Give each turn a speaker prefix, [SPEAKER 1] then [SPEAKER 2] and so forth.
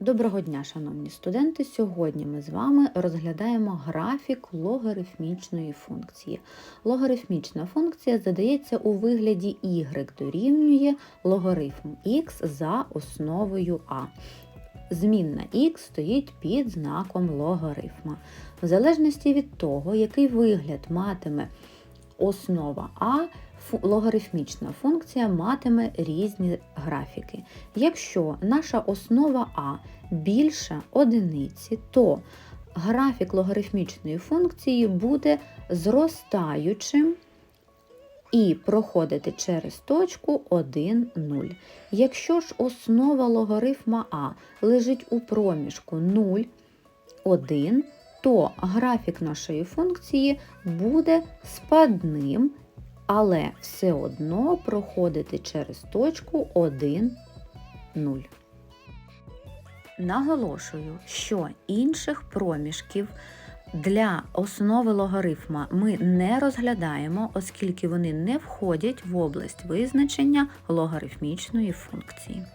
[SPEAKER 1] Доброго дня, шановні студенти! Сьогодні ми з вами розглядаємо графік логарифмічної функції. Логарифмічна функція задається у вигляді y дорівнює логарифм x за основою а. Змінна x стоїть під знаком логарифма. В залежності від того, який вигляд матиме основа А, логарифмічна функція матиме різні графіки. Якщо наша основа А більша одиниці, то графік логарифмічної функції буде зростаючим і проходити через точку 1, 0. Якщо ж основа логарифма А лежить у проміжку 0, 1, то графік нашої функції буде спадним, але все одно проходити через точку 1, 0. Наголошую, що інших проміжків для основи логарифма ми не розглядаємо, оскільки вони не входять в область визначення логарифмічної функції.